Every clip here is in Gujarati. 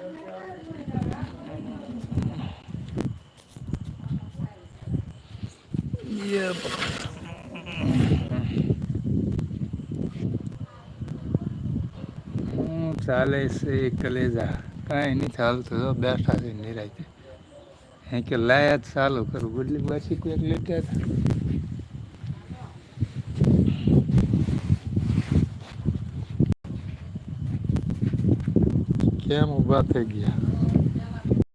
Yep. ચાલે છે કલેજા. કાંઈ નહીં ચાલતું તો બેઠા છે નિરાયતે. હે કે લાયા ચાલુ કરું. ગુડલી પાછી કોઈ લેતા હતા. કેમ ઊભા થઈ ગયા.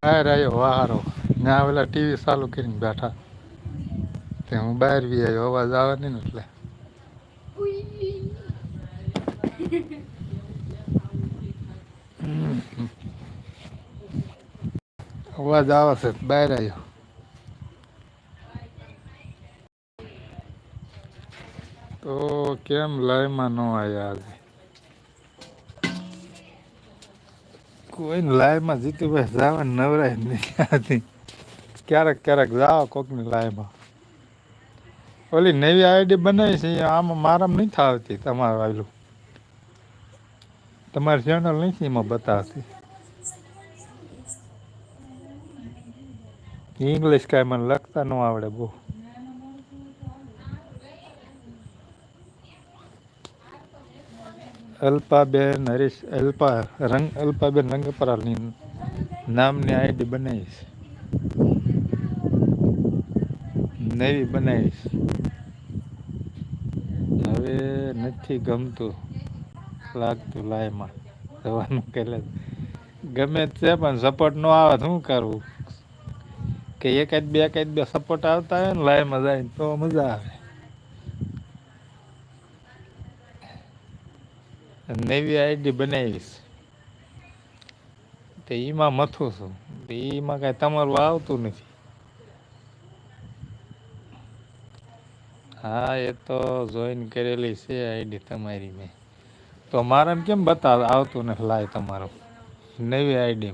બહાર આવ્યો વાહારો ને આવેલા ટીવી ચાલુ કરીને બેઠા. તે હું બહાર બી આવ્યો અવાજ આવે નહીં ને એટલે. અવાજ આવે છે. બહાર આવ્યો તો કેમ લાઈમાં ન આવ્યા આજે? કોઈ લાઈમાં જીતુભાઈ જવા નવરાય નહીં ક્યારેક ક્યારેક જાઓ કોકની લાઈમાં. ઓલી નવી આઈડી બનાવી છે આમાં મારામાં નહીં થાવતી તમારું આવેલું તમારી ચેનલ નથી એમાં બતાવતી. ઇંગ્લિશ કાંઈ મને લખતા ન આવડે બહુ. અલ્પાબેન હરીશ અલ્પા રંગ અલ્પાબેન રંગપરાની નામની આઈડી બનાવીશ. નવી બનાવીશ. હવે નથી ગમતું લાગતું લાયમાં. જવાનું કે ગમે તે પણ સપોર્ટ ન આવે શું કરવું કે એકાદ બે એકાદ બે સપોર્ટ આવતા હોય ને, લાયમાં જાય તો મજા આવે. નવી આઈડી બનાવીશ. તો એમાં મથું છું. એમાં કાંઈ તમારું આવતું નથી. હા, એ તો જોઈન કરેલી છે આઈડી તમારી મેં. તો મારે કેમ બતાવ, આવતું નથી લાય તમારું? નવી આઈડી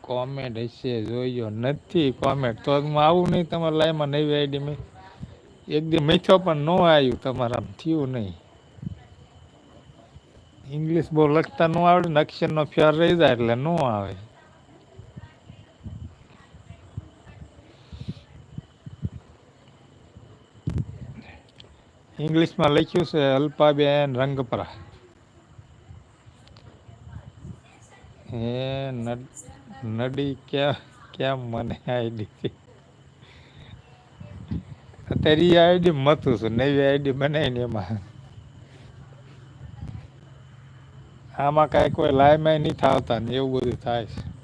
કોમેન્ટ હશે જોઈજો નથી કોમેન્ટ તો આવું નહીં તમારા લાઈમાં નવી આઈડી મેં. એકદમ મીઠો પણ ન આવ્યું તમારા થયું નહીં. ઇંગ્લિશ બહુ લખતા ન આવડે ને અક્ષરનો ફેર રહી જાય એટલે ન આવે. ઇંગ્લિશમાં લખ્યું છે અલ્પાબેન રંગપરા. હે નડી ક્યાં કેમ મને આઈડી અત્યારે એ આઈડી મતું છું, નવી આઈડી બનાવીને એમાં. આમાં કાંઈ કોઈ લાયમાં નહીં થાવતા ને એવું બધું થાય છે.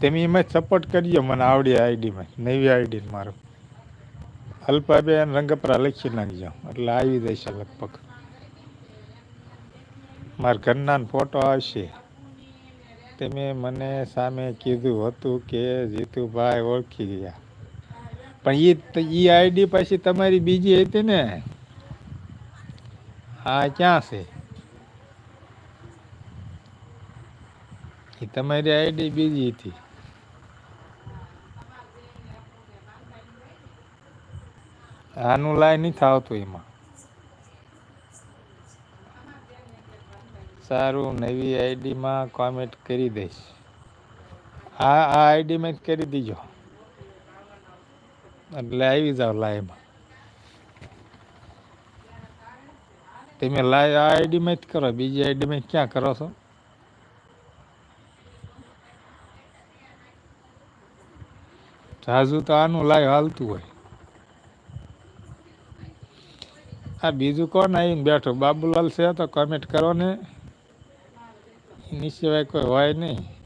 તમે એમાં સપોર્ટ કરજો મને આવડી આઈડીમાં, નવી આઈડી મારો. અલ્પાબેન રંગપરા લખી નાખજો, એટલે આવી જશે લગભગ. મારા ઘરના ફોટો આવશે. તમે મને સામે કીધું હતું કે જીતુભાઈ ઓળખી ગયા. પણ એ એ આઈડી પછી તમારી બીજી હતી ને? હા, ક્યાં છે? એ તમારી આઈડી બીજી હતી. આનું લાય નથી આવતું એમાં. સારું, નવી આઈડીમાં કોમેન્ટ કરી દઈશ. આ આ આઈડીમાં કરી દીજો. એટલે આવી જાવ લાઈવમાં તમે લાઈવ આ આઈડીમાં જ કરો, બીજી આઈડીમાં ક્યાં કરો છો? જાજુ તો આનું લાઈવ હાલતું હોય. આ બીજું કોણ આવીને બેઠો? બાબુલાલ છે તો કમેન્ટ કરો ને. એની સિવાય કોઈ હોય નહીં.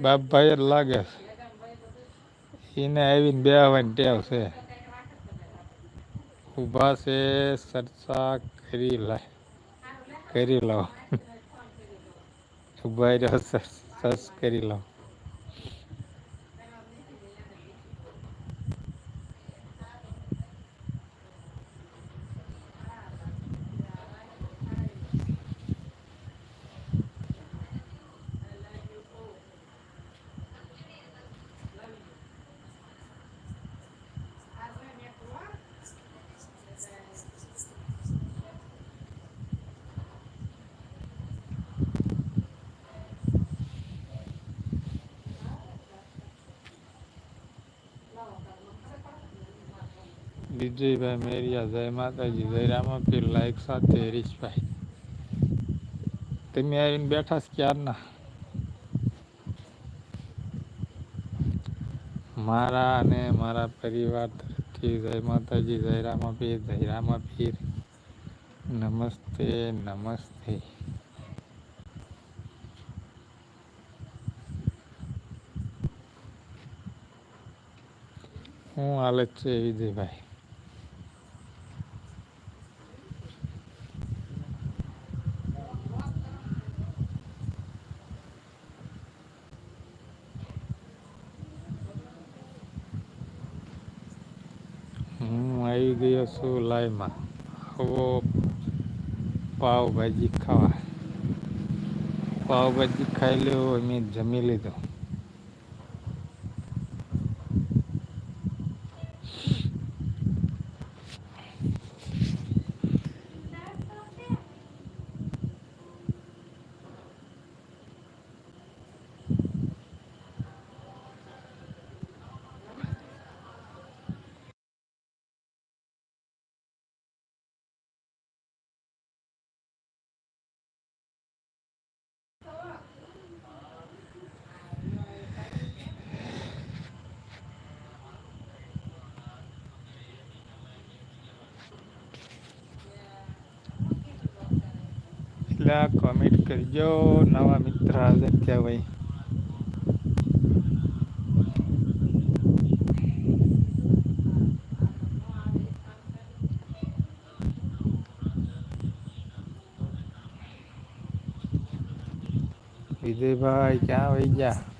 બાપભાઈ જ લાગે. એને આવીને બે આવવાની ટેવ છે. ઊભા છે, ચર્ચા કરી લે, કરી લો. ઊભા રહ્યો સર્ચ કરી લો. વિજયભાઈ મેરિયા જય માતાજી જય રામાપીર લાઈક સાથે હરીશભાઈ તમે આવીને બેઠા છો ક્યારના મારા અને મારા પરિવાર તરફથી જય માતાજી જય રામાપીર જય રામાપીર નમસ્તે નમસ્તે હું હાલત છે વિજયભાઈ હું આવી ગયો છું લાઈમાં. આવો પાવભાજી ખાવા. પાવભાજી ખાઈ લેવો અમે જમી લીધો. એટલે કોમેન્ટ કરજો નવા મિત્ર હાજર થયા ભાઈ વિજયભાઈ ક્યાં વહી ગયા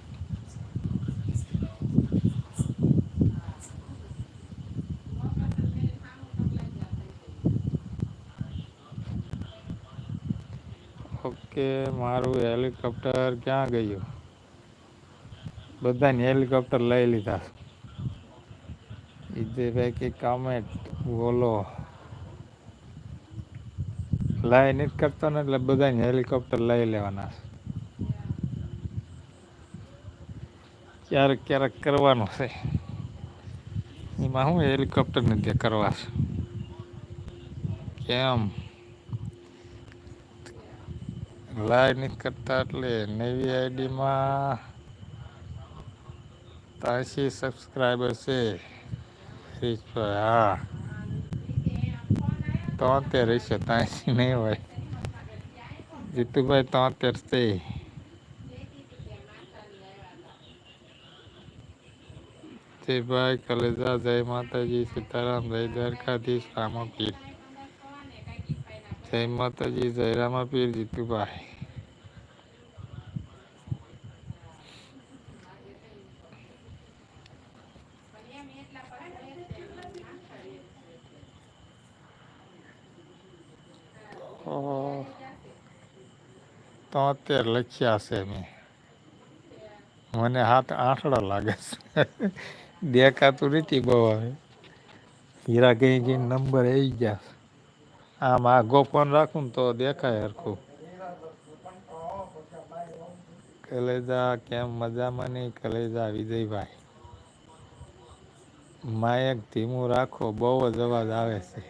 ઓકે મારું હેલિકોપ્ટર ક્યાં ગયું? બધાને હેલિકોપ્ટર લઈ લીધા. વિજયભાઈ કે કામેટ બોલો. લઈ નથી કરતો ને એટલે બધાને હેલિકોપ્ટર લઈ લેવાના ક્યારેક ક્યારેક કરવાનું છે. એમાં હું હેલિકોપ્ટર નથી કરવા કેમ? લાઈવ કરતા એટલે નવી આઈડીમાં ત્યાંસી સબસ્ક્રાઈબર છે. હા. તોતેર હશે ત્યાંસી નહીં હોય. જીતુભાઈ તોતેર છે. જયભાઈ કલેજા, જય માતાજી, સીતારામ, જય દ્વારકાધીશ, રામાપીર. જય માતાજી, જય રામાપીર, જીતુભાઈ તો તોતેર લખ્યા છે મેં. મને હાથ આઠડો લાગે છે. દેખાતું નથી બહુ હવે. હીરા ગઈ ગઈ નંબર આવી ગયા આમ આ ગોપન રાખું ને તો દેખાય હરખું. કલેજા કેમ મજામાં નહીં? કલેજા વિજયભાઈ. માયક ધીમું રાખો, બહુ જ અવાજ આવે છે.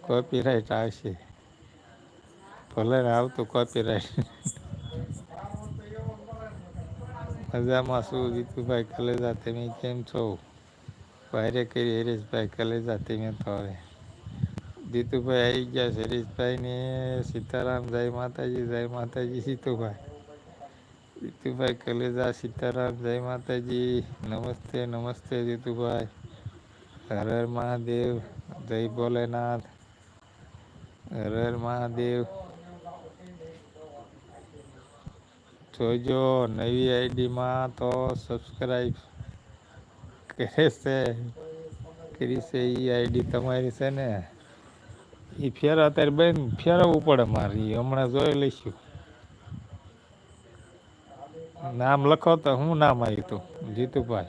કોપીરાઇટ આવશે. ભલે આવતું કોપીરાઇટ મજામાં શું જીતુભાઈ કલેજા તમે કેમ છો? ભારે કરી હરેશભાઈ કલેજા તમે તો હવે. જીતુભાઈ આવી ગયા છે હરીશભાઈ ને સીતારામ, જય માતાજી જય માતાજી જીતુભાઈ જીતુભાઈ કલેજા, સીતારામ, જય માતાજી, નમસ્તે નમસ્તે જીતુભાઈ. હર હર મહાદેવ, જય ભોલેનાથ. હર હર મહાદેવ. જોજો નવી આઈડીમાં તો સબસ્ક્રાઈબ કરે છે. કરી છે એ આઈડી તમારી છે ને. એ ફેરા અત્યારે બેન ફેરવવું પડે મારી હમણાં જોઈ લઈશું. નામ લખો તો શું નામ આવ્યું તું? જીતુભાઈ.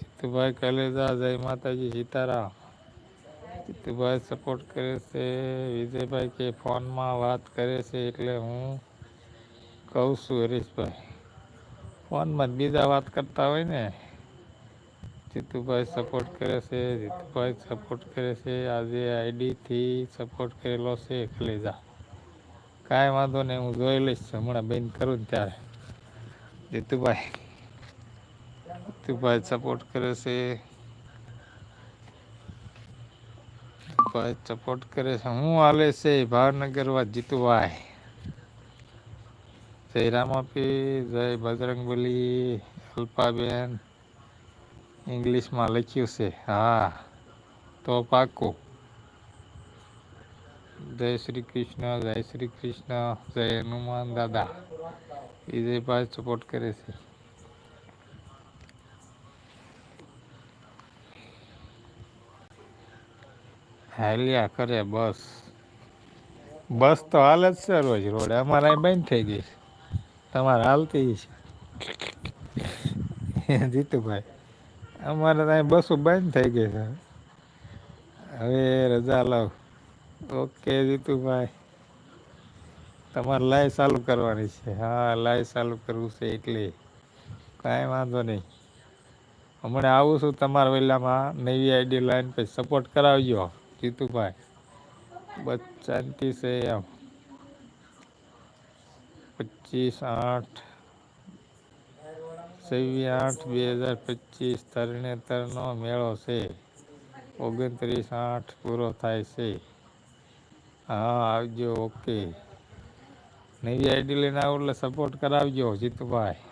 જીતુભાઈ કલેજા જય માતાજી, સીતારામ. જીતુભાઈ સપોર્ટ કરે છે, વિજયભાઈ કે ફોનમાં વાત કરે છે એટલે હું કહું છું હરીશભાઈ. ફોનમાં બીજા વાત કરતા હોય ને. જીતુભાઈ સપોર્ટ કરે છે, જીતુભાઈ સપોર્ટ કરે છે, આજે આઈડીથી સપોર્ટ કરેલો છે કલેજા કાંઈ વાંધો નહીં, હું જોઈ લઈશ, હમણાં બેન કરું ને ત્યારે. જીતુભાઈ જીતુભાઈ સપોર્ટ કરે છે. ભાઈ સપોર્ટ કરે છે? હું હાલે છે, ભાવનગર વાત જીતુભાઈ જય રામાપી જય બજરંગબલી, અલ્પાબેન, ઇંગ્લિશમાં લખ્યું છે. હા, તો પાકું જય શ્રી કૃષ્ણ, જય શ્રી કૃષ્ણ, જય હનુમાન દાદા. વિજયભાઈ સપોર્ટ કરે છે. હાલ્યા કરે બસ. બસ તો હાલ જ છે રોજ રોડ અમારે બંધ થઈ ગઈ છે. તમારે હાલતી છે. જીતુભાઈ, અમારે ત્યાં બસો બંધ થઈ ગઈ છે. હવે રજા લાવ. ઓકે જીતુભાઈ. તમારે લાઈવ ચાલુ કરવાની છે. હા, લાઈવ ચાલુ કરવું છે એટલે. કાંઈ વાંધો નહીં. હમણાં આવું છું તમારા વેલામાં. નવી આઈડી લાઈન પછી સપોર્ટ કરાવજો. જીતુભાઈ બસ છે એમ પચીસ આઠ, છવ્વીસ આઠ બે હજાર પચીસ તરણેતરનો મેળો છે. ઓગણત્રીસ આઠ પૂરો થાય છે. હા, આવજો ઓકે નવી આઈડી લઈને આવું એટલે સપોર્ટ કરાવજો, જીતુભાઈ.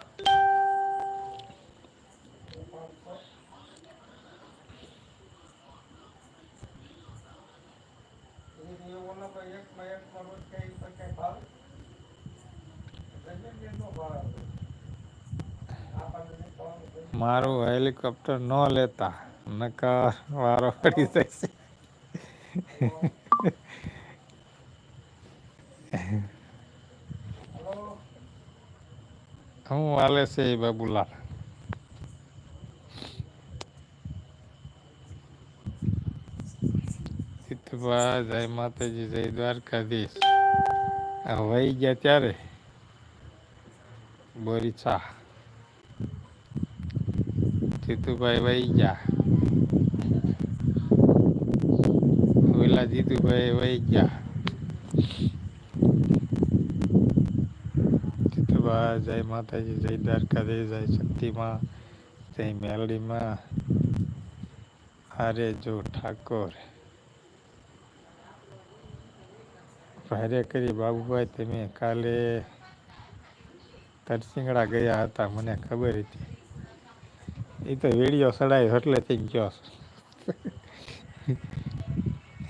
મારું હેલિકોપ્ટર ન લેતા. નકાર વારો પડી જશે. હું હાલે છે બાબુલાલ? સીતુભા જય માતાજી, જય દ્વારકાધીશ. વહી ગયા ત્યારે. બોરી ચા જીતુભાઈ વહી ગયા ઓલા જીતુભાઈ વહી ગયા જીતુભાઈ જય માતાજી, જય દ્વારકાધીશ, જય શક્તિમાં, જય મેલડીમાં. આરે જો ઠાકોર. ભારે કરી બાબુભાઈ, તમે કાલે તરસિંગડા ગયા હતા, મને ખબર હતી. એ તો વીડિયો સડાયો એટલે થઈ ગયો.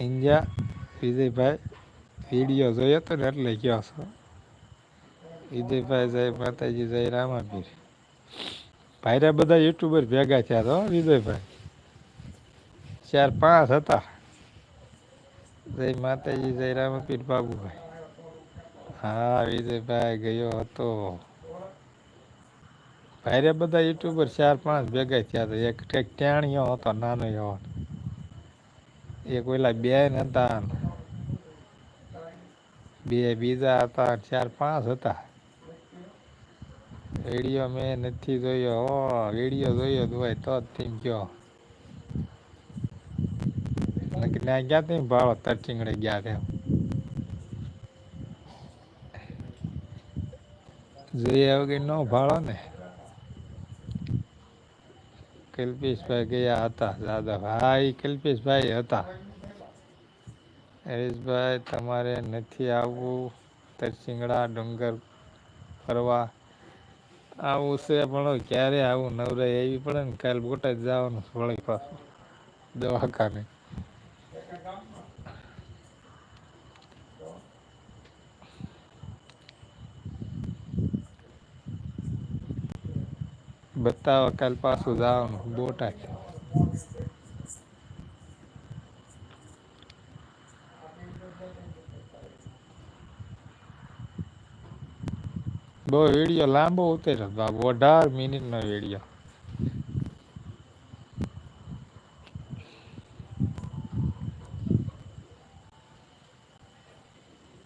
અંજા વિજયભાઈ વીડિયો જોયો હતો ને એટલે ગયો છો. વિજયભાઈ જય માતાજી, જય રામાપીર. ભાઈરા બધા યુટ્યુબર ભેગા થયા તો વિજયભાઈ. ચાર પાંચ હતા. જય માતાજી, જય રામાપીર બાબુભાઈ. હા, વિજયભાઈ ગયો હતો. ભાઈરે બધા યુટ્યુબર ચાર પાંચ ભેગા થયા હતા એક કંઈક ટેણીયો હતો નાનો એવો એક ઓલા બેન હતા બે બીજા હતા ચાર પાંચ હતા. વીડિયો મેં નથી જોયો, હો વીડિયો જોયો હોય તો જ તેમ ગયો ત્યાં ગયા તે ભાવ તરચીંગડે ગયા તેમ જોઈએ વગર નો ભાળો ને. કલ્પેશભાઈ ગયા હતા, દાદા ભાઈ કલ્પેશભાઈ હતા. હરેશભાઈ તમારે નથી આવવું તરસિંગડા ડુંગર ફરવા આવું છે, પણ ક્યારે આવું નવરાઈ આવી પડે ને, કાલ બોટાદ જવાનું વળી પાછું, દવાખાને. બતાવો, કાલ પાછું જવાનું. બોટાદ બહુ વીડિયો લાંબો ઉતર્યો બાબુ અઢાર મિનિટનો વીડિયો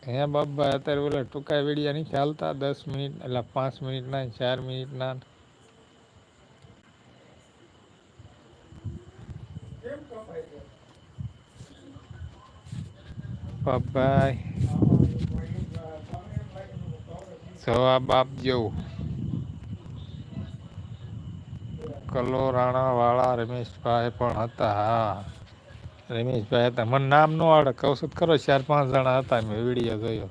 હે બાબા અત્યારે ઓલા ટૂંકા વિડીયા નહીં ચાલતા. દસ મિનિટ, એટલે પાંચ મિનિટના, ચાર મિનિટના. બાપાભાઈ જવાબ આપજો. કલોરાણા વાળા રમેશભાઈ પણ હતા, હા. રમેશભાઈ હતા. મને નામ ન આવડે કૌશત કરો, ચાર પાંચ જણા હતા, મેં વીડિયો જોયો.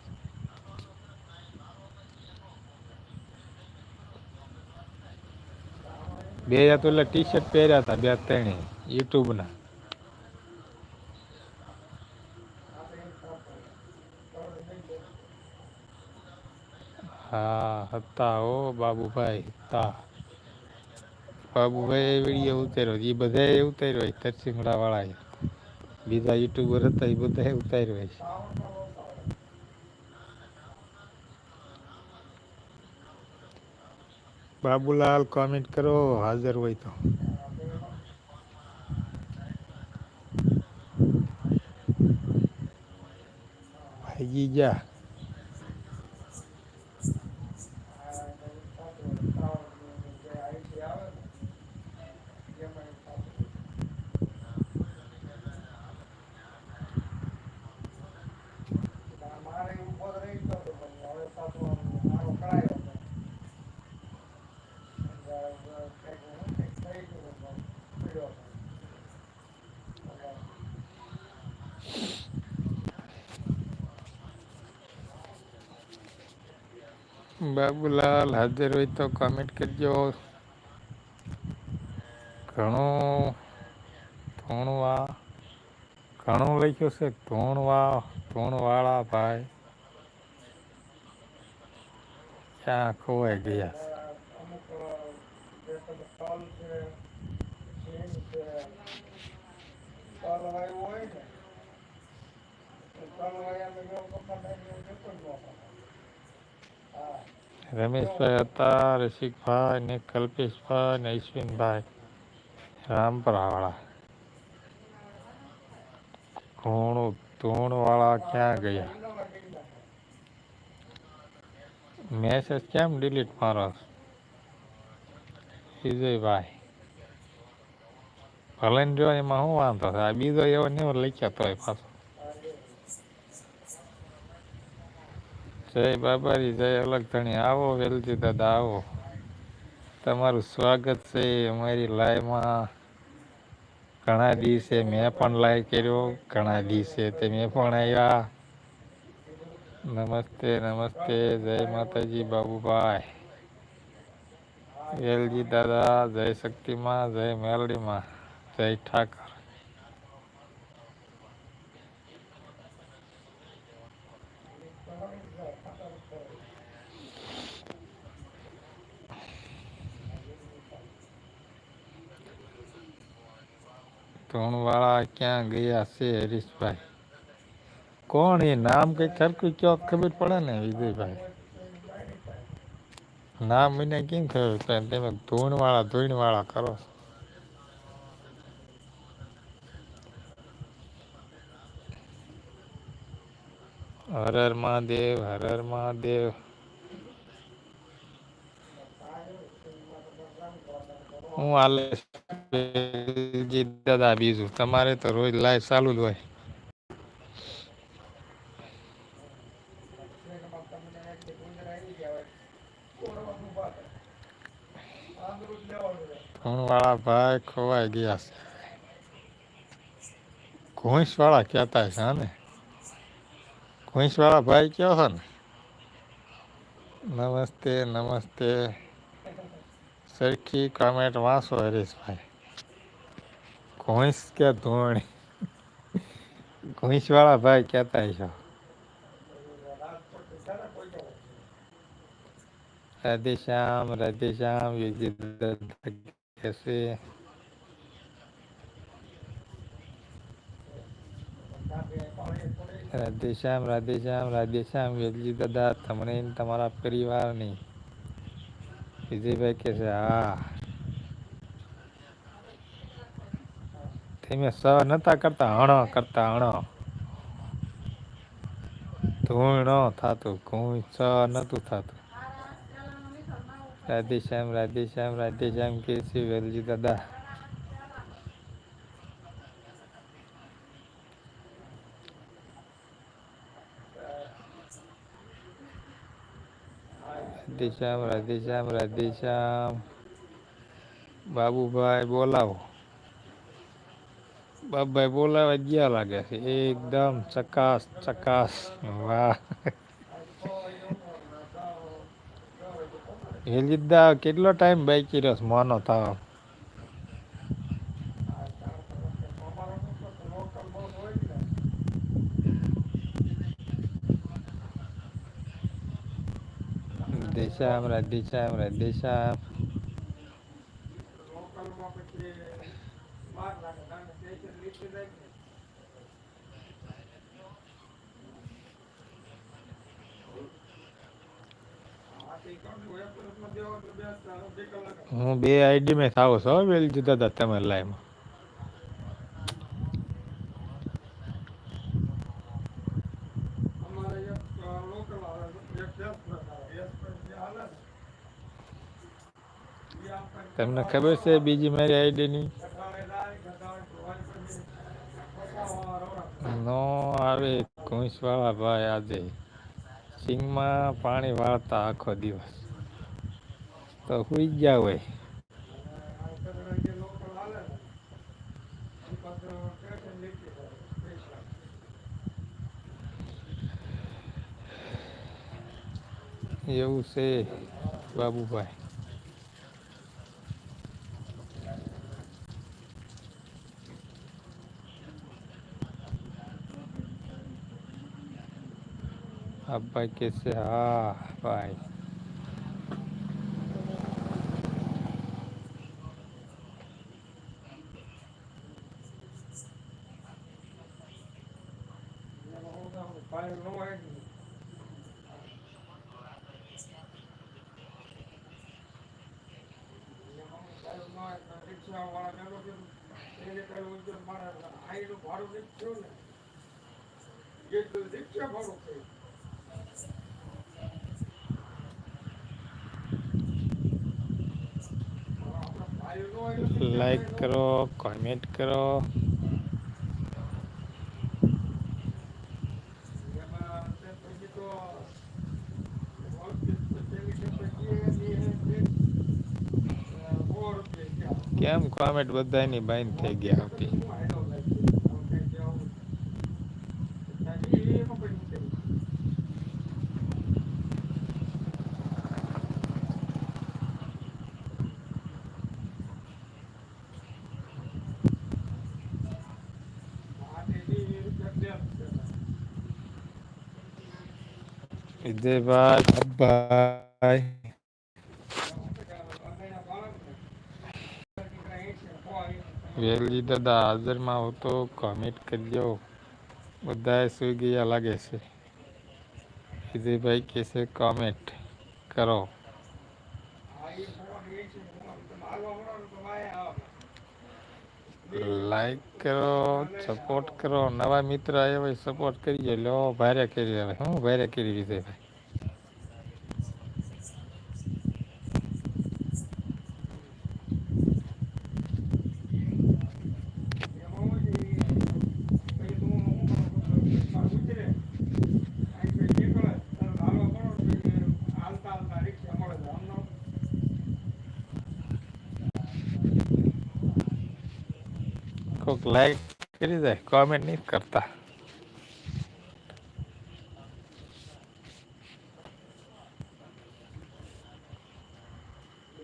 બે તો એટલે ટી શર્ટ પહેર્યા હતા, બે ત્રણે યુટ્યુબના હા હતા હો, બાબુભાઈ હતા બાબુભાઈ વીડિયો ઉતાર્યો એ બધા ઉતાર્યો તરસિંગડા વાળા બીજા યુટ્યુબર હતા એ બધા ઉતાર્યો હોય બાબુલાલ કોમેન્ટ કરો, હાજર હોય તો. ભાગી જા. બાબુલાલ, હાજર હોય તો કોમેન્ટ કરજો. ઘણું ધોણવા, ઘણું લખ્યું છે, ધોણવા, ધોણવાળા ભાઈ. ક્યાં ખોવાઈ ગયા રમેશભાઈ હતા રસિકભાઈ ને કલ્પેશભાઈ ને અશ્વિનભાઈ રામપરાવાળા. ઘોણું તૂણવાળા ક્યાં ગયા? મેસેજ કેમ ડિલીટ મારો? વિજયભાઈ. ભલે જો એમાં શું વાંધો છે આ બીજો એવો ને એવો લખ્યા તો પાછો. જય બાબાજી, જય અલગ ધણી. આવો વેલજી દાદા, આવો. તમારું સ્વાગત છે અમારી લાઈવમાં. ઘણા દિવસે મેં પણ લાઈવ કર્યો, ઘણા દિવસે મેં પણ આવ્યા. નમસ્તે નમસ્તે, જય માતાજી, બાબુભાઈ. વેલજી દાદા, જય શક્તિમાં, જય મેલડીમાં, જય ઠાકર. ધૂણવાળા ક્યાં ગયા છે હરીશભાઈ? કોણ એ નામ કઈ સરખું કયો ખબર પડે ને વિજયભાઈ? નામ મને કેમ ખબર પડે? તમે ધૂણવાળા ધૂણવાળા કરો હર હર મહાદેવ, હર હર મહાદેવ. હું જી દાદા બીજું? તમારે તો રોજ લાઈવ ચાલુ જ હોય. વાળા ભાઈ ખોવાઈ ગયા છે. ઘોંસ વાળા કહેતા છે ને? ઘોંસ ભાઈ કયો છો ને? નમસ્તે નમસ્તે. સરખી કોમેન્ટ વાંચો હરીશભાઈ. ઘોંસ કે ધોણી. ઘોંસ વાળા ભાઈ કહેતા છો રાધે શ્યામ રાધે શ્યામ યોગી कैसे રાધેશ્યામ રાધેશ્યામ રાધેશ્યામ વેલજી દાદા, તમને તમારા પરિવારની. વિજયભાઈ કે છે, હા. તમે સ નતા કરતા, હણ કરતા, હણ. ધૂણ થતું ઘૂંઈ સ નતું થતું. રાધેશ્યામ રાધે શ્યામ કે છે વેલજી દાદા. રાધેશ્યામ રાધે શ્યામ બાબુભાઈ બોલાવો. બાબુભાઈ બોલાવા ગયા લાગે છે. એકદમ ચકાસ ચકાસ. વાહ. હેલિદા, કેટલો ટાઈમ બાકી રસ મોનો થાવ. રાધેશ્યામ રાધેશ્યામ રાધેશ્યામ હું બે આઈડી માં થાવ છો વેલ જુદા હતા તમારે લાઈમાં તમને ખબર છે બીજી મારી આઈડી ની આવે કુંસ વાળા ભાઈ આજે. સિંગમાં પાણી વાળતા આખો દિવસ. તો હુઈ ગયા હોય. એવું છે, બાબુભાઈ. ભાઈ કે છે હા ભાઈ મારા આઈનું ભાડું થયું ને જે રિક્ષા ભાડું લાઈક કરો કોમેન્ટ કરો. કેમ કોમેન્ટ બધાની બાઈન થઈ ગયા હતી વિજયભાઈ અબ્બાઈ વેલી દાદા હાજરમાં હો તો કોમેન્ટ કરજો બધાએ સુઈ ગયા લાગે છે. વિજયભાઈ કહેશે કોમેન્ટ કરો. લાઈક કરો સપોર્ટ કરો. નવા મિત્ર આવ્યા હોય સપોર્ટ કરીએ લો, ભારે કરી હવે હું ભારે કરી વિજયભાઈ કોઈક લાઈક કરી જાય કોમેન્ટ નહીં કરતા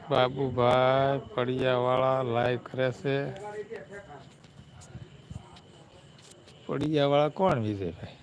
બાબુભાઈ પડિયાવાળા લાઈવ કરે છે પડિયાવાળા કોણ વિજયભાઈ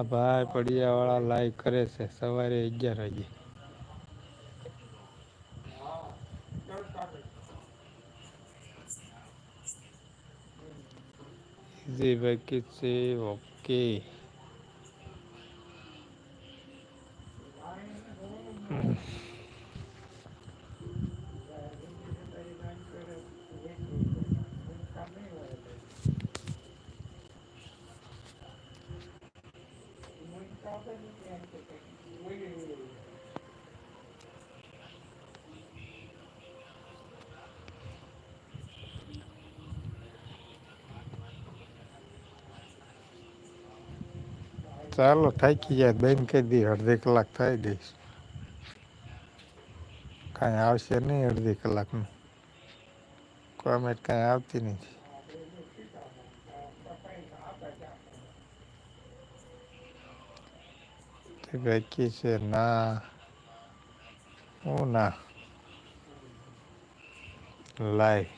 ભાઈ પડિયાવાળા લાઈવ કરે છે. સવારે અગિયાર વાગે. જી બાકી છે ઓકે ચાલો, થાકી જાય બેન કહી દે અડધી કલાક થઈ દઈશ કાંઈ આવશે નહીં અડધી કલાકનું. કોમેન્ટ કાંઈ આવતી નથી. તે બાકી છે ના હું ના લાઈવ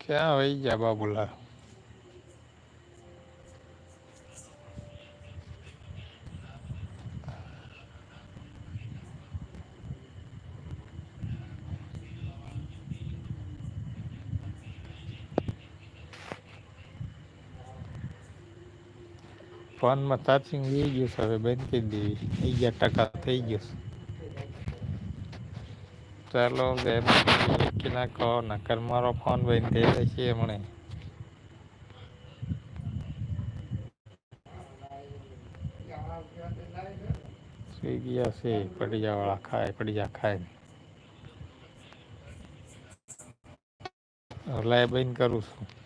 ક્યાં ફોનમાં ચાર્જિંગ થઈ ગયું છે, હવે બંધ કરી દેવી. અગિયાર ટકા થઈ ગયું છે. ચાલો માતાજી મૂકી નાખો નકર મારો ફોન બંધ થઈ જશે હમણે. સુઈ ગયા છે, પડિયાવાળા ખાય, પડિયા ખાય લાય બંધ કરું છું.